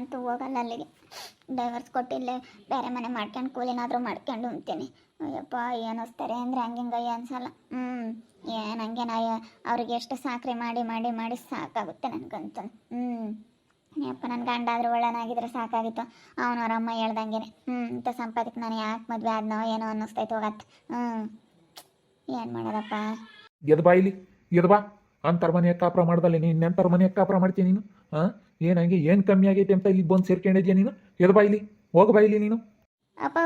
ನಾನಂತೂ ಹೋಗಲ್ಲ ಅಲ್ಲಿಗೆ. ಡೈವರ್ಸ್ ಕೊಟ್ಟಿಲ್ಲೇ ಬೇರೆ ಮನೆ ಮಾಡ್ಕೊಂಡು ಕೂಲಿನಾದರೂ ಮಾಡ್ಕೊಂಡು ಉಣ್ತೀನಿ. ಅಯ್ಯಪ್ಪ ಏನಿಸ್ತಾರೆ ಅಂದರೆ ಹಂಗಿಂಗಯ್ಯ ಅನ್ಸಲ್ಲ. ಹ್ಞೂ ಏನು ಹಂಗೇನ ಅವ್ರಿಗೆ ಎಷ್ಟು ಸಾಕ್ರಿ ಮಾಡಿ ಮಾಡಿ ಮಾಡಿ ಸಾಕಾಗುತ್ತೆ ನನಗಂತೂ. ಹ್ಞೂ ಯಪ್ಪ ನನ್ನ ಗಂಡ ಆದರೂ ಒಳ್ಳೆನಾಗಿದ್ರೆ ಸಾಕಾಗಿತ್ತು. ಅವರ ಅಮ್ಮ ಹೇಳ್ದಂಗೆ ಹ್ಞೂ ಇಂಥ ಸಂಪಾದಕ್ಕೆ ನಾನು ಯಾಕೆ ಮದುವೆ ಆದ್ನೋ ಏನೋ ಅನ್ನಿಸ್ತೈತೆ ಹೋಗತ್ತೆ. ಹ್ಞೂ ಏನು ಮಾಡೋದಪ್ಪ? ಎದ್ ಬಾ ಇಲ್ಲಿ ಬಾ. ಅಂತರ ಮನೆ ಕಾಪ್ರ ಮಾಡ್ದಲ್ಲ ನೀನು? ನೆಂತರ ಮನೆ ಕಾಪ್ರ ಮಾಡ್ತೀಯ ನೀನು? ಹಾಂ ಏನು ಹಂಗೆ ಏನು ಕಮ್ಮಿ ಆಗೈತೆ ಅಂತ ಇಲ್ಲಿ ಬಂದು ಸೇರ್ಕೊಂಡಿದ್ಯಾ ನೀನು? ಎದ್ ಬಾಯಿಲಿ ಇಲ್ಲಿ. ಹೋಗ ಬಾ ಇಲ್ಲಿ ನೀನು. ಅಪ್ಪ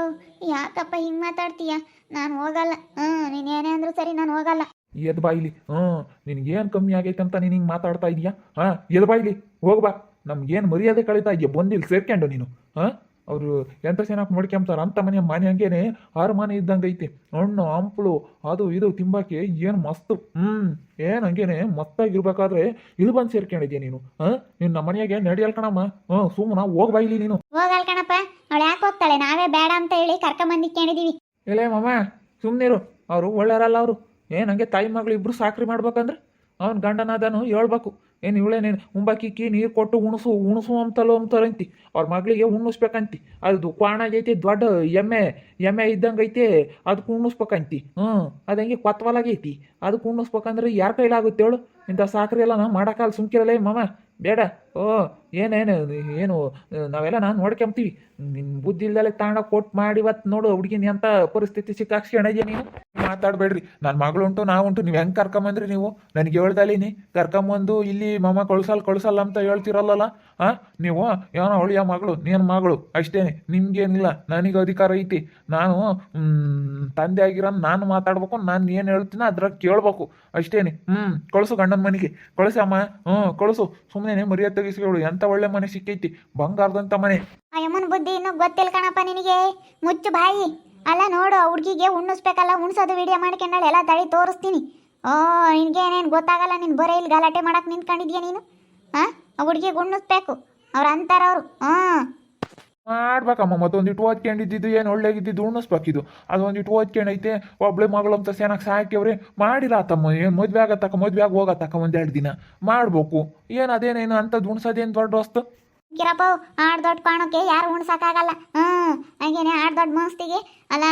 ಯಾಕಪ್ಪ ಹಿಂಗೆ ಮಾತಾಡ್ತೀಯ? ನಾನು ಹೋಗಲ್ಲ. ಹ್ಞೂ ನೀನು ಏನೇ ಅಂದರೂ ಸರಿ ನಾನು ಹೋಗಲ್ಲ. ಎದ್ ಬಾಯಿಲಿ ಇಲ್ಲಿ. ಹ್ಞೂ ನಿನಗೆ ಏನು ಕಮ್ಮಿ ಆಗೈತೆ ಅಂತ ನೀನು ಹಿಂಗೆ ಮಾತಾಡ್ತಾ ಇದೀಯಾ? ಹಾಂ ಎದ್ ಬಾಯಿಲಿ ಇಲ್ಲಿ. ಹೋಗ್ ಬಾ. ನಮ್ಗೇನು ಮರ್ಯಾದೆ ಕಳೀತಾ ಇದೆಯಾ? ಬಂದು ಇಲ್ಲಿ ಸೇರ್ಕೊಂಡು ನೀನು. ಹಾಂ ಅವರು ಎಂತ ಚೆನ್ನಾಗಿ ನೋಡ್ಕೊಂತಾರ ಅಂತ ಮನೆ ಮನೆ ಹಂಗೇನೆ ಆರು ಮನೆ ಇದ್ದಂಗೆ ಐತಿ. ಹಣ್ಣು ಹಂಪಲು ಅದು ಇದು ತಿಂಬಾಕಿ ಏನು ಮಸ್ತ್ ಹ್ಞೂ ಏನು ಹಂಗೇನೆ ಮಸ್ತಾಗಿರ್ಬೇಕಾದ್ರೆ ಇಲ್ಲಿ ಬಂದು ಸೇರ್ಕೊಂಡಿದ್ಯಾ ನೀನು ಹಾಂ? ನೀನು ನಮ್ಮ ಮನೆಯಾಗೆ ನಡೆಯಲ್ ಕಣಮ್ಮ ಹ್ಞೂ ಸುಮ್ಮನ ಹೋಗ್ ಬಾ ಇಲ್ಲಿ ನೀನು. ಹೋಗಲ್ಕಣಪ್ಪ ಕಣಪ್ಪ ಅವಳು ಯಾಕೆ ಹೋಗ್ತಾಳೆ? ನಾವೇ ಬೇಡ ಅಂತ ಹೇಳಿ ಕರ್ಕೊಂಬಂದಿಕೊಂಡಿದ್ದೀವಿ ಇಲ್ಲೇ ಮಮ್ಮ ಸುಮ್ಮನಿರು ಅವರು ಒಳ್ಳೆಯರಲ್ಲ ಅವರು. ಏನು ಹಂಗೆ ತಾಯಿ ಮಗಳು ಇಬ್ರು ಸಾಕ್ರಿ ಮಾಡ್ಬೇಕಂದ್ರೆ? ಅವ್ನ ಗಂಡನಾದನು ಹೇಳ್ಬೇಕು. ಏನು ಇವಳೇನೇನು ಉಂಬಾಕಿಕ್ಕಿ ನೀರು ಕೊಟ್ಟು ಉಣಸು ಉಣಸು ಅಂತಲೋ ಅಂತಾರಂತಿ ಅವ್ರ ಮಗಳಿಗೆ ಉಣಿಸ್ಬೇಕಂತಿ ಅದು ಕ್ವಾಣಾಗೈತಿ, ದೊಡ್ಡ ಎಮ್ಮೆ ಎಮ್ಮೆ ಇದ್ದಂಗೆ ಐತೆ ಅದಕ್ಕೆ ಉಣಿಸ್ಬೇಕಂತಿ ಹ್ಞೂ ಅದು ಹಂಗೆ ಕೊತ್ವಲಾಗೈತಿ. ಅದಕ್ಕೆ ಉಣಿಸ್ಬೇಕಂದ್ರೆ ಯಾರ ಕೈಲಾಗುತ್ತೆ ಹೇಳು. ಇಂಥ ಸಾಕ್ರಿ ಎಲ್ಲ ನಾವು ಮಾಡೋಕ್ಕಲ್ಲ ಸುಮ್ಕಿರಲ್ಲ ಮಾಮ. ಬೇಡ. ಓ ಏನೇನು ಏನು ನಾವೆಲ್ಲ ನಾನು ನೋಡ್ಕೊಂತೀವಿ ನಿನ್ನ ಬುದ್ಧಿ ಇಲ್ದಲೆ ತಾಣ ಕೊಟ್ಟು ಮಾಡಿ ಇವತ್ತು ನೋಡು ಹುಡುಗಿನ ಎಂಥ ಪರಿಸ್ಥಿತಿ ಸಿಕ್ಕಾಕ್ಸ್ಕೊಂಡಿದ್ಯಾ ನೀನು. ಮಾತಾಡಬೇಡ್ರಿ. ನನ್ನ ಮಗಳು ಉಂಟು ನಾವು ಉಂಟು ನೀವು ಹೆಂಗೆ ಕರ್ಕೊಂಬಂದ್ರಿ ನೀವು? ನನಗೆ ನೀ ಕರ್ಕೊಂಬಂದು ಇಲ್ಲಿ ಮಮ್ಮ ಕಳ್ಸಲ್ಲ ಕಳ್ಸಲ್ಲ ಅಂತ ಹೇಳ್ತಿರಲ್ಲಲ್ಲ ಹಾಂ ನೀವು ಏನೋ ಅವಳಿಯ ಮಗಳು, ನೀನು ಮಗಳು, ಅಷ್ಟೇನೆ, ನಿಮ್ಗೇನಿಲ್ಲ, ನನಗೆ ಅಧಿಕಾರ ಐತಿ. ನಾನು ತಂದೆ ಆಗಿರೋ ನಾನು ಮಾತಾಡ್ಬೇಕು, ನಾನು ಏನು ಹೇಳ್ತೀನಿ ಅದ್ರಾಗ ಕೇಳ್ಬೇಕು. ಅಷ್ಟೇನೆ ಹ್ಞೂ ಕಳಿಸು ಗಂಡನ ಮನೆಗೆ. ಕಳಿಸಮ್ಮ ಹ್ಞೂ ಕಳಿಸು. ಸುಮ್ಮನೆ ಮರ್ಯಾದೆ ತೆಗಿಸ್ಕೊಳ್ಳು ಎಂತ ಒಳ್ಳೆ ಮನೆ ಸಿಕ್ಕೈತಿ. ಬಂಗಾರದಂಥ ಮನೆ. ಬುದ್ಧಿ ಇನ್ನೂ ಗೊತ್ತಿಲ್ಲ ಕಣಪ್ಪ ನಿನಗೆ. ಮುಚ್ಚು ಬಾಯಿ. ಅಲ್ಲ ನೋಡು ಹುಡುಗಿಗೆ ಉಣ್ಣಿಸ್ಬೇಕಲ್ಲ, ಉಣ್ಸೋದು ವಿಡಿಯೋ ಮಾಡ್ಕೊಂಡಾಳೆ, ಎಲ್ಲ ತಳಿ ತೋರಿಸ್ತೀನಿ. ಓ, ನಿನಗೆ ಏನೇನು ಗೊತ್ತಾಗಲ್ಲ, ನೀನು ಬರೀ ಇಲ್ಲಿ ಗಲಾಟೆ ಮಾಡಕ್ಕೆ ನಿಂತ್ಕೊಂಡಿದ್ಯಾ ನೀನು? ಹಾಂ ಆ ಹುಡುಗಿಗೆ ಉಣ್ಣಿಸ್ಬೇಕು, ಅವ್ರು ಅಂತಾರವ್ರು. ಹಾಂ ಮಾಡ್ಬೇಕಮ್ಮ, ಮತ್ತೊಂದಿಟ್ಟು ಓದ್ಕೊಂಡಿದ್ದು ಏನು ಒಳ್ಳೆಗಿದ್ದು ಉಣಿಸ್ಬೇಕಿದು ಅದೊಂದಿಟ್ಟು ಓದ್ಕೊಂಡೈತೆ, ಒಬ್ಳೆ ಮಗಳು ಅಂತ ಸೇನಾಗ ಸಾಕ್ಯವ್ರೆ, ಮಾಡಿಲ್ಲ ತಮ್ಮ, ಏನು ಮದ್ವೆ ಆಗತ್ತಕ್ಕ, ಮದ್ವೆ ಆಗಿ ಹೋಗತ್ತಕ್ಕ ಒಂದೆರಡು ದಿನ. ಮಾಡ್ಬೇಕು, ಏನು ಅದೇನೇನು ಅಂತ ಉಣ್ಸೋದೇನು ದೊಡ್ಡ ವಸ್ತು? ಕಿರಪ್ಪ ಆಡ್ ದೊಡ್ಡ ಕಾಣೋಕೆ ಯಾರು ಉಣ್ಸಕ್ಕಾಗಲ್ಲ. ಹ್ಞೂ ಹಾಗೇನೆ ಆಡ್ ದೊಡ್ಡ ಮಸ್ತಿಗೆ. ಅಲ್ಲ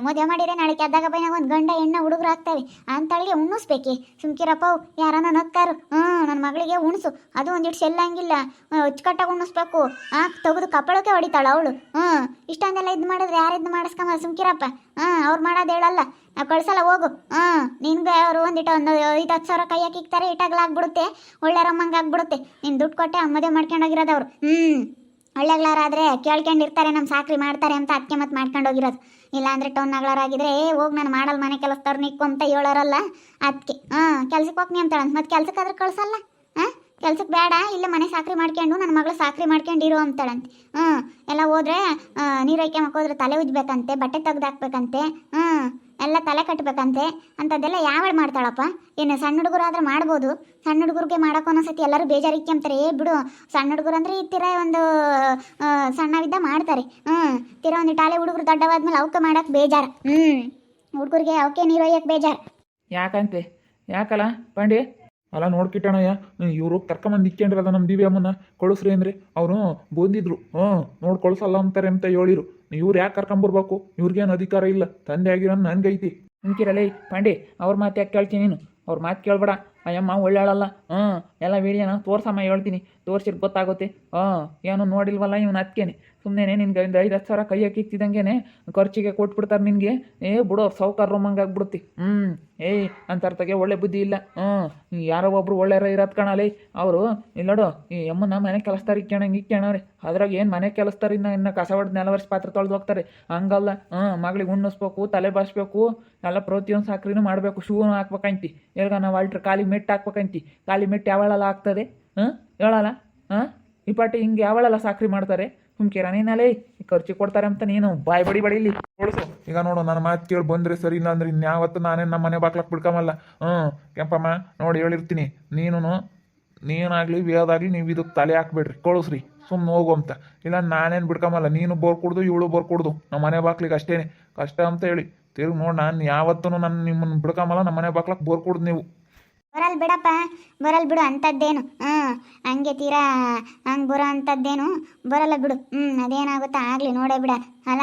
ಮದುವೆ ಮಾಡಿದ್ರೆ ನಾಳೆ ಕೆದ್ದಾಗ ಬೈನಾಗ ಒಂದು ಗಂಡ ಹೆಣ್ಣು ಹುಡುಗರು ಆಗ್ತವೆ. ಅಂತಳಿಗೆ ಉಣ್ಣಿಸ್ಬೇಕಿ. ಸುಮ್ಕಿರಪ್ಪ ಯಾರನ್ನ ನಕ್ಕಾರು ಹ್ಞೂ ನನ್ನ ಮಗಳಿಗೆ ಉಣ್ಸು. ಅದು ಒಂದಿಷ್ಟು ಸೆಲ್ಲಂಗಿಲ್ಲ ಅಚ್ಚುಕಟ್ಟಾಗಿ ಉಣ್ಣಿಸ್ಬೇಕು. ಆ, ತೆಗೆದು ಕಪ್ಪಳಕ್ಕೆ ಹೊಡಿತಾಳ ಅವಳು. ಹ್ಞೂ ಇಷ್ಟೊಂದೆಲ್ಲ ಇದು ಮಾಡಿದ್ರೆ ಯಾರು ಇದು ಮಾಡಿಸ್ಕೊಂಬ ಸುಮ್ಕಿರಪ್ಪ ಹಾಂ ಅವ್ರು ಮಾಡೋದು ಹೇಳಲ್ಲ. ಕಳ್ಸಲ್ಲ ಹೋಗು. ಹಾ ನಿನ್ಗೆ ಅವರು ಒಂದಿಟ್ಟು ಒಂದು ಐದು ಹತ್ತು ಸಾವಿರ ಕೈ ಹಾಕಿಕ್ತಾರೆ ಇಟ್ಟಾಗ್ಲಾಗ್ಬಿಡುತ್ತೆ ಒಳ್ಳೆ ರಮ್ಮಂಗೆ ಆಗ್ಬಿಡುತ್ತೆ. ನೀನು ದುಡ್ಡು ಕೊಟ್ಟೆ ಅಮ್ಮದೆ ಮಾಡ್ಕೊಂಡೋಗಿರೋದವ್ರು. ಹ್ಞೂ ಒಳ್ಳೆಗ್ಲಾರಾದ್ರೆ ಕೇಳ್ಕೊಂಡಿರ್ತಾರೆ ನಮ್ಮ ಸಾಕ್ರಿ ಮಾಡ್ತಾರೆ ಅಂತ ಅದಕ್ಕೆ ಮತ್ತೆ ಮಾಡ್ಕೊಂಡು ಹೋಗಿರೋದು ಇಲ್ಲಾಂದ್ರೆ ಟೌನ್ ನಗಳಾರಾಗಿದ್ರೆ ಏ, ಹೋಗಿ ನಾನು ಮಾಡಲ್ ಮನೆ ಕೆಲಸದವ್ರು ನಿಕ್ಕು ಅಂತ ಹೇಳೋರಲ್ಲ ಅದಕ್ಕೆ ಹಾಂ ಕೆಲ್ಸಕ್ಕೆ ಹೋಗ್ನಿ ಅಂತಾಳೆ ಮತ್ತೆ ಕೆಲ್ಸಕ್ಕಾದ್ರೆ ಕಳ್ಸಲ್ಲ. ಹಾಂ ಕೆಲ್ಸಕ್ಕೆ ಬೇಡ, ಇಲ್ಲ ಮನೆ ಸಾಕ್ರಿ ಮಾಡ್ಕೊಂಡು, ನನ್ನ ಮಗಳು ಸಾಕ್ರಿ ಮಾಡ್ಕೊಂಡು ಇರು ಅಂತಾಳಂತೆ ಹ್ಞೂ, ಎಲ್ಲ ಹೋದ್ರೆ ನೀರು ಐಕೆ ಹೋದ್ರೆ ತಲೆ ಉಜ್ಬೇಕಂತೆ, ಬಟ್ಟೆ ತೆಗ್ದು ಹಾಕ್ಬೇಕಂತೆ ಹ್ಞೂ ಎಲ್ಲ ತಲೆ ಕಟ್ಟಬೇಕಂತೆ ಅಂಥದ್ದೆಲ್ಲ ಯಾವಳು ಮಾಡ್ತಾಳಪ್ಪ? ಏನು ಸಣ್ಣ ಹುಡುಗರು ಆದ್ರೆ ಮಾಡ್ಬೋದು. ಸಣ್ಣ ಹುಡುಗರಿಗೆ ಮಾಡೋಕೆ ಒಂದೊಂದ್ಸತಿ ಎಲ್ಲರೂ ಬೇಜಾರಿಕ್ಕೊಂತಾರೆ ಏ ಬಿಡು, ಸಣ್ಣ ಹುಡುಗರು ಅಂದರೆ ಈ ತೀರ ಒಂದು ಸಣ್ಣವಿದ್ದ ಮಾಡ್ತಾರೆ. ಹ್ಞೂ, ತೀರ ಒಂದು ಟಾಲೆ ಹುಡುಗರು ದೊಡ್ಡವಾದ್ಮೇಲೆ ಅವಕ್ಕೆ ಮಾಡೋಕೆ ಬೇಜಾರು. ಹ್ಞೂ, ಹುಡುಗರಿಗೆ ಅವಕ್ಕೆ ನೀರು ಒಯ್ಯಕ್ಕೆ ಬೇಜಾರು. ಯಾಕಂತೆ? ಯಾಕಲ್ಲ ಪಾಂಡೆ ಅಲ್ಲ ನೋಡ್ಕಿಟ್ಟಣಯ್ಯ ಇವರು ಕರ್ಕೊಂಬಂದು ಅದ ನಮ್ಮ ದಿವ್ಯ ಅಮ್ಮನ ಕಳಿಸ್ರಿ ಅಂದ್ರೆ ಅವರು ಬಂದಿದ್ರು. ಹ್ಞೂ, ನೋಡಿ ಕಳ್ಸಲ್ಲ ಅಂತಾರೆ ಅಂತ ಹೇಳಿರು. ಇವ್ರು ಯಾಕೆ ಕರ್ಕೊಂಬರ್ಬೇಕು? ಇವ್ರಿಗೇನು ಅಧಿಕಾರ ಇಲ್ಲ. ತಂದೆ ಆಗಿರೋ ನನಗೈತಿ. ಅಂಕಿರಲೇ ಪಾಂಡೆ, ಅವ್ರ ಮಾತು ಯಾಕೆ ಕೇಳ್ತೀನಿ ನೀನು? ಅವ್ರ ಮಾತು ಕೇಳ್ಬೇಡ. ಅಯ್ಯಮ್ಮ, ಒಳ್ಳೆಯಳಲ್ಲ. ಹ್ಞೂ, ಎಲ್ಲ ವೀಡಿಯೋನ ತೋರ್ಸಮ್ಮ, ಹೇಳ್ತೀನಿ. ತೋರ್ಸಿರ್ ಗೊತ್ತಾಗುತ್ತೆ. ಹಾಂ, ಏನು ನೋಡಿಲ್ವಲ್ಲ ಇವನು ಅದಕ್ಕೇನೆ ಸುಮ್ಮನೆ ನಿನ್ಗೆ ಒಂದು ಐದು ಹತ್ತು ಸಾವಿರ ಕೈ ಹಾಕಿಕ್ತಿದಂಗೆ ಖರ್ಚಿಗೆ ಕೊಟ್ಬಿಡ್ತಾರೆ ನಿನಗೆ. ಏ, ಬಿಡೋ ಸಾವುಕಾರ ರೊಮ್ಮಂಗೆ ಆಗ್ಬಿಡುತ್ತಿ. ಹ್ಞೂ ಏಯ್ ಅಂತರ್ಥಗೆ ಒಳ್ಳೆ ಬುದ್ಧಿ ಇಲ್ಲ. ಹ್ಞೂ, ಯಾರೋ ಒಬ್ರು ಒಳ್ಳೆಯರ ಇರೋದು ಕಾಣಲಿ. ಅವರು ಇಲ್ಲೋಡು ಈ ಅಮ್ಮನ ಮನೆ ಕೆಲಸ್ತಾರೆ ಈ ಇಕ್ಕೋಣವ್ರೆ ಅದ್ರಾಗ ಏನು ಮನೆ ಕೆಲಸ್ತಾರೆ ಇನ್ನು ಇನ್ನು ಕಸ ಹೊಡೆದು ನೆಲ ಪಾತ್ರೆ ತೊಳೆದು ಹೋಗ್ತಾರೆ. ಹಂಗಲ್ಲ. ಹ್ಞೂ, ಮಗಳಿಗೆ ಉಣ್ಣಿಸ್ಬೇಕು, ತಲೆ ಬಾಸ್ಬೇಕು, ಎಲ್ಲ ಪ್ರತಿಯೊಂದು ಸಾಕ್ರಿನೂ ಮಾಡಬೇಕು, ಶೂನು ಹಾಕ್ಬೇಕಂತಿ ಎಲ್ಗ ನಾವು ಅಲ್ಟ್ರ್ ಕಾಲಿಗೆ ಮೆಟ್ಟು ಹಾಕ್ಬೇಕಂತಿ ಖಾಲಿ ಮೆಟ್ಟು ಯಾವಳಲ್ಲ ಆಗ್ತದೆ. ಹಾಂ? ಹೇಳಲ್ಲ? ಹಾಂ? ಈ ಪಾಟಿ ಹಿಂಗೆ ಯಾವಳಲ್ಲ ಸಾಕ್ರಿ ಮಾಡ್ತಾರೆ. ಸುಮ್ಕಿರ ನೀನಲ್ಲೇ ಖರ್ಚು ಕೊಡ್ತಾರೆ ಅಂತ ನೀನು. ಬಾಯ್ ಬಡಿ ಬಡಿ ಇಲ್ಲಿ. ಕೊಡಿಸು ಈಗ ನೋಡು, ನನ್ನ ಮಾತು ಕೇಳಿ, ಬಂದ್ರೆ ಸರಿ ಇಲ್ಲ ಅಂದ್ರೆ ಇನ್ಯಾವತ್ತು ನಾನೇ ನಮ್ಮ ಮನೆ ಬಾಕ್ಲಕ್ ಬಿಡ್ಕಮಲ್ಲ ಹ್ಞೂ ಕೆಂಪಮ್ಮ, ನೋಡಿ ಹೇಳಿರ್ತೀನಿ. ನೀನು ನೀನಾಗಲಿ ವೇದಾಗಲಿ ನೀವು ಇದಕ್ಕೆ ತಲೆ ಹಾಕ್ಬೇಡ್ರಿ. ಕಳಿಸ್ರಿ. ಸುಮ್ಮನೆ ಹೋಗು ಅಂತ. ಇಲ್ಲ, ನಾನೇನು ಬಿಡ್ಕಮಲ್ಲ ನೀನು ಬೋರ್ ಕೊಡ್ದು, ಇವಳು ಬೋರ್ ಕೊಡ್ದು. ನಮ್ಮ ಮನೆ ಬಾಕ್ಲಿಗೆ ಅಷ್ಟೇನೆ. ಕಷ್ಟ ಅಂತ ಹೇಳಿ. ತಿರುಗಿ ನೋಡಿ, ನಾನು ಯಾವತ್ತೂ ನಾನು ನಿಮ್ಮನ್ನು ಬಿಡ್ಕಮಲ್ಲ ನಮ್ಮ ಮನೆ ಬಾಕ್ಲಕ್ಕೆ ಬೋರ್ ಕೊಡ್ದು ನೀವು. ಬರಲ್ ಬಿಡಪ್ಪ, ಬರಲ್ ಬಿಡು ಅಂಥದ್ದೇನು ಹ್ಞೂ, ಹಂಗೆ ತೀರಾ ಹಂಗೆ ಬರೋ ಅಂಥದ್ದೇನು ಬರಲ್ಲ ಬಿಡು. ಹ್ಞೂ, ಅದೇನಾಗುತ್ತಾ ಆಗಲಿ, ನೋಡೇ ಬಿಡ. ಅಲ್ಲ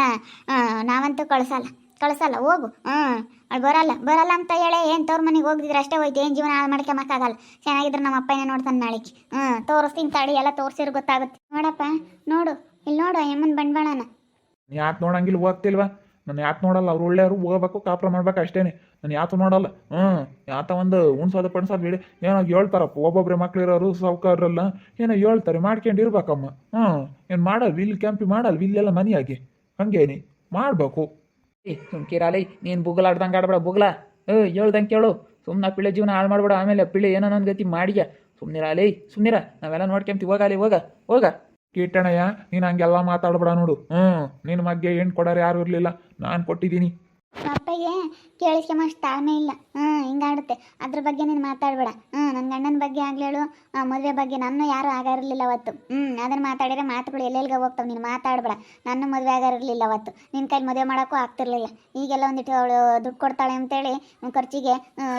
ನಾವಂತೂ ಕಳ್ಸಲ್ಲ. ಕಳ್ಸಲ್ಲ, ಹೋಗು. ಹ್ಞೂ ಬರಲ್ಲ. ಬರಲ್ಲ ಅಂತ ಹೇಳಿ ಏನು ತೋರ್ ಮನೆಗೆ ಹೋಗಿದ್ರೆ ಅಷ್ಟೇ ಹೋಯ್ತು. ಏನು ಜೀವನ ಹಾಳು ಮಾಡ್ಕೊಂಬಕ್ಕಾಗಲ್ಲ ಚೆನ್ನಾಗಿದ್ರೆ ನಮ್ಮ ಅಪ್ಪನೇ ನೋಡ್ತಾನೆ ನಾಳೆಗೆ ಹ್ಞೂ, ತೋರಿಸ್ತೀನಿ ತಾಳಿ, ಎಲ್ಲ ತೋರಿಸಿರು ಗೊತ್ತಾಗುತ್ತೆ. ನೋಡಪ್ಪ, ನೋಡು. ಇಲ್ಲಿ ನೋಡು ಯಮ್ಮನ ಬಂಡವಾಳನ. ಯಾಕೆ ನೋಡಂಗಿಲ್ಲ, ಹೋಗ್ತಿಲ್ವಾ? ನಾನು ಯಾಕೆ ನೋಡಲ್ಲ, ಅವ್ರು ಒಳ್ಳೆಯವರು ಹೋಗ್ಬೇಕು, ಕಾಪ್ರ ಮಾಡ್ಬೇಕು ಅಷ್ಟೇನೆ. ನಾನು ಯಾತು ನೋಡಲ್ಲ. ಹ್ಞೂ ಯಾತ ಒಂದು ಉಣ್ಸೋದು, ಪಣ್ಸೋದು ಬಿಡಿ. ಏನೋ ಹೇಳ್ತಾರಪ್ಪ, ಒಬ್ಬೊಬ್ರೆ ಮಕ್ಳಿರೋರು, ಸಾವುಕಾರರೆಲ್ಲ ಏನೋ ಹೇಳ್ತಾರೆ ಮಾಡ್ಕೊಂಡು ಇರ್ಬೇಕಮ್ಮ ಹ್ಞೂ ಏನು ಮಾಡಲ್ಲ ಇಲ್ಲಿ ಕ್ಯಾಂಪಿ ಮಾಡಲ್ಲ ಇಲ್ಲೆಲ್ಲ ಮನೆಯಾಗಿ. ಹಂಗೇನಿ, ಮಾಡಬೇಕು. ಏ ಸುಮ್ಕಿರಾಲೈ ನೀನು ಬುಗ್ಲಾಡ್ದಂಗೆ ಆಡ್ಬೇಡ, ಬುಗ್ಲ. ಏ, ಹೇಳ್ದಂಗೆ ಕೇಳು. ಸುಮ್ಮನೆ ಪಿಳೆ ಜೀವನ ಹಾಳು ಮಾಡ್ಬೇಡ, ಆಮೇಲೆ ಪಿಳೆ ಏನೋ ನನ್ನ ಗತಿ ಮಾಡಿಯ. ಅಲೇ ಸುಮ್ಮನಿರ ನಾವೆಲ್ಲ ನೋಡ್ಕೊಂತೀವಿ, ಹೋಗಲಿ, ಹೋಗ ಹೋಗ. ಕೀಟಣಯ್ಯ ನೀನು ಹಂಗೆಲ್ಲ ಮಾತಾಡ್ಬೇಡ ನೋಡು. ಹ್ಞೂ ನಿನ್ನ ಮಗ್ಗೆ ಏನು ಕೊಡೋರು ಯಾರು ಇರಲಿಲ್ಲ. ನಾನು ಕೊಟ್ಟಿದ್ದೀನಿ. ಅಪ್ಪಗೆ ಕೇಳಿಸ್ಕೊಂಬಷ್ಟು ತಾಳ್ಮೆ ಇಲ್ಲ. ಹಾಂ ಹಿಂಗಾಡುತ್ತೆ ಅದ್ರ ಬಗ್ಗೆ ನೀನು ಮಾತಾಡಬೇಡ. ಹಾಂ ನನ್ನ ಗಂಡನ ಬಗ್ಗೆ ಆಗ್ಲೇಳು ಮದುವೆ ಬಗ್ಗೆ ನನ್ನ ಯಾರೂ ಆಗಿರಲಿಲ್ಲ ಅವತ್ತು. ಹ್ಞೂ ಅದನ್ನು ಮಾತಾಡಿದ್ರೆ ಮಾತುಗಳು ಎಲ್ಲೆಲ್ಲಿಗೆ ಹೋಗ್ತಾವೆ. ನೀನು ಮಾತಾಡಬೇಡ. ನನ್ನ ಮದುವೆ ಆಗಿರಲಿಲ್ಲ ಅವತ್ತು. ನಿನ್ನ ಕೈಲಿ ಮದುವೆ ಮಾಡೋಕ್ಕೂ ಆಗ್ತಿರ್ಲಿಲ್ಲ. ಈಗೆಲ್ಲ ಒಂದಿಟ್ಟು ಅವಳು ದುಡ್ಡು ಕೊಡ್ತಾಳೆ ಅಂತೇಳಿ ಖರ್ಚಿಗೆ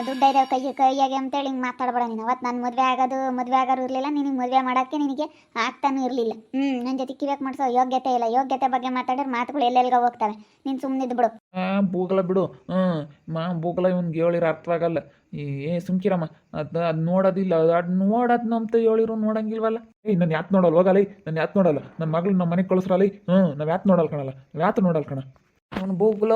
ದುಡ್ಡು ಇದೆ ಕೈ, ಕೈಯಾಗೆ ಅಂತೇಳಿ ಹಿಂಗೆ ಮಾತಾಡಬೇಡ ನೀನು. ಅವತ್ತು ನನ್ನ ಮದುವೆ ಆಗೋದು, ಮದುವೆ ಆಗೋರು ಇರಲಿಲ್ಲ. ನಿನಗೆ ಮದುವೆ ಮಾಡೋಕ್ಕೆ ನಿನಗೆ ಆಗ್ತಾನೂ ಇರಲಿಲ್ಲ. ಹ್ಞೂ ನನ್ನ ಜೊತೆ ಕಿವ್ಯಾಕ್ ಮಾಡಿಸೋ ಯೋಗ್ಯತೆ ಇಲ್ಲ. ಯೋಗ್ಯತೆ ಬಗ್ಗೆ ಮಾತಾಡಿದ್ರೆ ಮಾತುಗಳು ಎಲ್ಲೆಲ್ಲಿಗೆ ಹೋಗ್ತವೆ. ನೀನು ಸುಮ್ಮನಿದ್ದು ಬಿಡು. ಹಾಂ ಬೂಗಲ ಬಿಡು. ಹ್ಞೂ ಮಾ, ಬೂಗಲ ಇವ್ನಿಗೆ ಹೇಳಿರ ಅರ್ಥವಾಗಲ್ಲ. ಏ, ಸುಮ್ಕಿರಮ್ಮ, ಅದು ಅದು ನೋಡೋದಿಲ್ಲ, ಅದು ನೋಡೋದು ಅಂತ ಹೇಳಿರು ನೋಡಂಗಿಲ್ವಲ್ಲ? ಏಯ್ ನಾನು ಯಾತ್ ನೋಡಲ್ಲ ಹೋಗಲ್ಲ ನಾನು ಯಾತ್ ನೋಡಲ್ಲ. ನನ್ನ ಮಗಳು ನಮ್ಮ ಮನೆಗೆ ಕಳಿಸ್ರಲ್ಲ ಹ್ಞೂ ನಾವು ಯಾತ್ ನೋಡಲ್ಲ ಕಣಲ್ಲ ಯಾತ್ ನೋಡಲ್ಲ ಕಣ? ಅವನು ಬೂಗಲ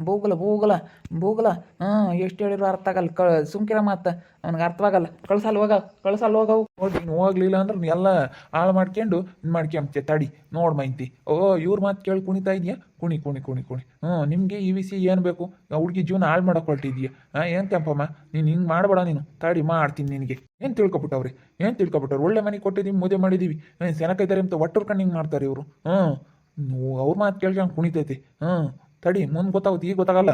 ಬೂಗಲ ಬೂಗಲ ಬೂಗಲ ಹಾಂ, ಎಷ್ಟು ಹೇಳಿದ್ರು ಅರ್ಥ ಆಗಲ್ಲ. ಕ, ಸುಮ್ಕಿರ ಮತ್ತೆ ಅವ್ನಿಗೆ ಅರ್ಥವಾಗಲ್ಲ. ಕಳ್ಸಲ್ಲ ಹೋಗ ಕಳ್ಸಲ್ಲ ಹೋಗವು. ನೋಡಿ ನೀನು ಹೋಗ್ಲಿಲ್ಲ ಅಂದ್ರೆ ಎಲ್ಲ ಹಾಳು ಮಾಡ್ಕೊಂಡು ಇದು ಮಾಡ್ಕೊಂಬತ್ತೆ ತಡಿ. ನೋಡ್ ಮೈಂತಿ. ಓ, ಇವ್ರ ಮಾತು ಕೇಳಿ ಕುಣಿತಾ ಇದೆಯಾ? ಕುಣಿ ಕುಣಿ ಕುಣಿ ಕುಣಿ. ಹ್ಞೂ, ನಿಮಗೆ ಈ ವಿಸಿ ಏನು ಬೇಕು? ಹುಡುಗಿ ಜೀವನ ಹಾಳು ಮಾಡಕ್ಕೆ ಹೊರಟಿದ್ಯಾ? ಹಾಂ, ಏನು ಕೆಂಪಮ್ಮ? ನೀನು ಹಿಂಗೆ ಮಾಡಬೇಡ ನೀನು. ತಡಿ, ಮಾಡ್ತೀನಿ ನಿನಗೆ. ಏನು ತಿಳ್ಕೊಬಿಟ್ಟವ್ರಿ? ಏನು ತಿಳ್ಕೊಬಿಟ್ಟವ್ರು? ಒಳ್ಳೆ ಮನೆ ಕೊಟ್ಟಿದ್ದೀವಿ ಮದುವೆ ಮಾಡಿದ್ದೀವಿ. ಏನು ಸೆನಕೈತಾರೆ ಅಂತ ಒಟ್ಟರ್ ಕಣ್ಣು ಹಿಂಗೆ ಮಾಡ್ತಾರೆ ಇವರು. ಹ್ಞೂ. ಅವ್ರ ಮಾತು ಕೇಳ್ಕೊಂಡು ಕುಣಿತೈತಿ. ಹಾಂ ತಡಿ, ಮುಂದೆ ಗೊತ್ತಾಗುತ್ತೆ ಈಗ ಗೊತ್ತಾಗಲ್ಲ.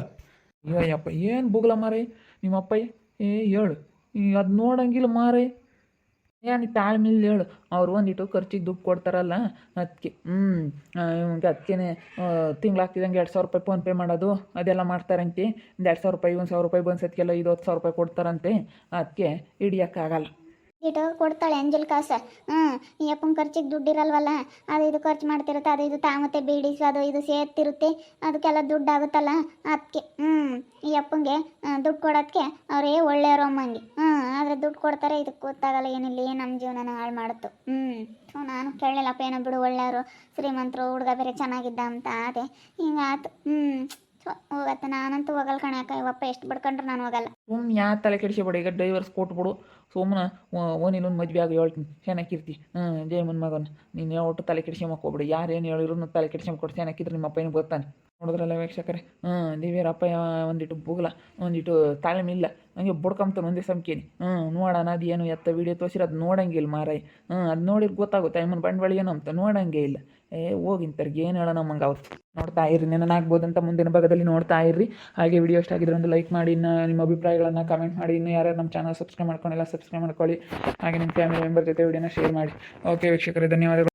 ಅಯ್ಯಪ್ಪ, ಏನು ಬುಗ್ಲ ಮಾರೈ ನಿಮ್ಮ ಅಪ್ಪಯ್ಯ ಏ, ಹೇಳು. ಅದು ನೋಡಂಗಿಲ್ಲ ಮಾರಿ. ಏನು ತಾಳ್ಮಿಲ್ಲ ಹೇಳು. ಅವ್ರು ಒಂದಿಟ್ಟು ಖರ್ಚಿಗೆ ದುಡ್ಡು ಕೊಡ್ತಾರಲ್ಲ ಅದಕ್ಕೆ ಹ್ಞೂ ಇವಂಗೆ ಅದಕ್ಕೆ ತಿಂಗ್ಳಾಗ್ತಿದಂಗೆ ಎರಡು ಸಾವಿರ ರೂಪಾಯಿ ಫೋನ್ಪೇ ಮಾಡೋದು, ಅದೆಲ್ಲ ಮಾಡ್ತಾರಂತೆ. ಒಂದು ಎರಡು ಸಾವಿರ ರೂಪಾಯಿ, ಒಂದು ಸಾವಿರ ರೂಪಾಯಿ ಬಂದ್ಸತ್ಗೆಲ್ಲ ಐದು, ಹತ್ತು ಸಾವಿರ ರೂಪಾಯಿ ಕೊಡ್ತಾರಂತೆ. ಅದಕ್ಕೆ ಹಿಡಿಯೋಕ್ಕಾಗಲ್ಲ ಇಟ್ಟು ಕೊಡ್ತಾಳೆ ಅಂಜಲ್ ಕಾಸ. ಹ್ಞೂ ಈ ಅಪ್ಪನ ಖರ್ಚಿಗೆ ದುಡ್ಡಿರಲ್ವಲ್ಲ? ಅದು ಇದು ಖರ್ಚು ಮಾಡ್ತಿರುತ್ತೆ, ಅದು ಇದು ತಾಮತ್ತೆ ಬೀಡಿಸು, ಅದು ಇದು ಸೇರ್ತಿರುತ್ತೆ, ಅದಕ್ಕೆಲ್ಲ ದುಡ್ಡು ಆಗುತ್ತಲ್ಲ ಅದಕ್ಕೆ ಹ್ಞೂ ಈ ಅಪ್ಪಂಗೆ ದುಡ್ಡು ಕೊಡೋದಕ್ಕೆ ಅವರೇ ಒಳ್ಳೆಯವರು ಅಮ್ಮಂಗೆ. ಹ್ಞೂ ಆದರೆ ದುಡ್ಡು ಕೊಡ್ತಾರೆ ಇದಕ್ಕೆ ಗೊತ್ತಾಗಲ್ಲ, ಏನಿಲ್ಲ, ಏನು ನಮ್ಮ ಜೀವನನ ಹಾಳು ಮಾಡುತ್ತು. ಹ್ಞೂ, ನಾನು ಕೇಳಲಿಲ್ಲಪ್ಪ ಏನೋ ಬಿಡು, ಒಳ್ಳೆಯವರು, ಶ್ರೀಮಂತರು, ಹುಡುಗ ಬೇರೆ ಚೆನ್ನಾಗಿದ್ದ ಅಂತ, ಅದೇ ಹಿಂಗಾತು ಹ್ಞೂ ಹೋಗತ್ತೆ. ನಾನಂತೂ ಹೋಗಲ್ಲ ಕಣಕ್ಕ ಇವಪ್ಪ ಎಷ್ಟು ಬಡ್ಕೊಂಡ್ರು ನಾನು ಹೋಗಲ್ಲ. ಸುಮ್ಮನೆ ಯಾ ತಲೆ ಕೆಡಿಸ್ಬೇಡ ಈಗ ಡೈವರ್ಸ್ ಕೊಟ್ಬಿಡು. ಸುಮ್ಮನೆ ಓನಿಲ್ಲೊಂದು ಮದ್ವೆ ಆಗಿ ಹೇಳ್ತೀನಿ. ಚೆನ್ನಾಗಿರ್ತಿ ಹ್ಞೂ ಜಯಮನ್ ಮಗನ. ನೀನು ಒಟ್ಟು ತಲೆ ಕೆಡಿಸ್ಕೊಂಬಕ್ಕೆ ಹೋಗ್ಬಿಡಿ ಯಾರು ಏನು ಹೇಳಿದ್ರು ತಲೆ ಕೆಡಿಸ್ಕೊಂಬಿಟ್ಟು ಚೆನ್ನಾಗಿದ್ರೆ ನಿಮ್ಮ ಅಪ್ಪನಿಗೆ ಗೊತ್ತಾನೆ. ನೋಡಿದ್ರಲ್ಲ ವೀಕ್ಷಕರೇ. ಹ್ಞೂ ದೇವಿಯರಪ್ಪ ಒಂದಿಟ್ಟು ಬುಗ್ಲ ಒಂದಿಟ್ಟು ತಾಳ್ಮೆ ಇಲ್ಲ ಹಂಗೆ ಬಡ್ಕೊಂತಾನೆ ಒಂದೇ ಸಂಖ್ಯೆನಿ. ಹ್ಞೂ ನೋಡೋಣ, ಅದು ಏನು ಎತ್ತ, ವೀಡಿಯೋ ತೋರಿಸಿರೋ ಅದು ನೋಡಂಗಿಲ್ಲ ಮಾರಾಯ. ಹ್ಞೂ ಅದು ನೋಡಿದ್ರೆ ಗೊತ್ತಾಗುತ್ತೆ. ಐಮನ್ ಬಂಡವಾಳ ಏನು ಅಂತ. ನೋಡಂಗೆ ಇಲ್ಲ. ಏ ಹೋಗಿಂತರ್ಗೆ ಏನು ಹೇಳೋಣ ನಮ್ಮಂಗೆ ಅವ್ರು ನೋಡ್ತಾ ಇರ್ರಿ ಅಂತ ಮುಂದಿನ ಭಾಗದಲ್ಲಿ ನೋಡ್ತಾ ಇರ್ರಿ. ಹಾಗೆ ವಿಡಿಯೋ ಇಷ್ಟ ಆಗಿದ್ರೆ ಒಂದು ಲೈಕ್ ಮಾಡಿ, ಇನ್ನು ನಿಮ್ಮ ಅಭಿಪ್ರಾಯಗಳನ್ನು ಕಮೆಂಟ್ ಮಾಡಿ, ಇನ್ನು ಯಾರ್ಯಾರು ನಮ್ಮ ಚಾನಲ್ ಸಬ್ಸ್ಕ್ರೈಬ್ ಮಾಡ್ಕೊಂಡಿಲ್ಲ ಸಬ್ಸ್ಕ್ರೈಬ್ ಮಾಡ್ಕೊಳ್ಳಿ. ಹಾಗೆ ನಿಮ್ಮ ಫ್ಯಾಮಿಲಿ ಮೆಂಬರ್ ಜೊತೆ ವಿಡಿಯೋನ ಶೇರ್ ಮಾಡಿ. ಓಕೆ ವೀಕ್ಷಕರೇ, ಧನ್ಯವಾದಗಳು.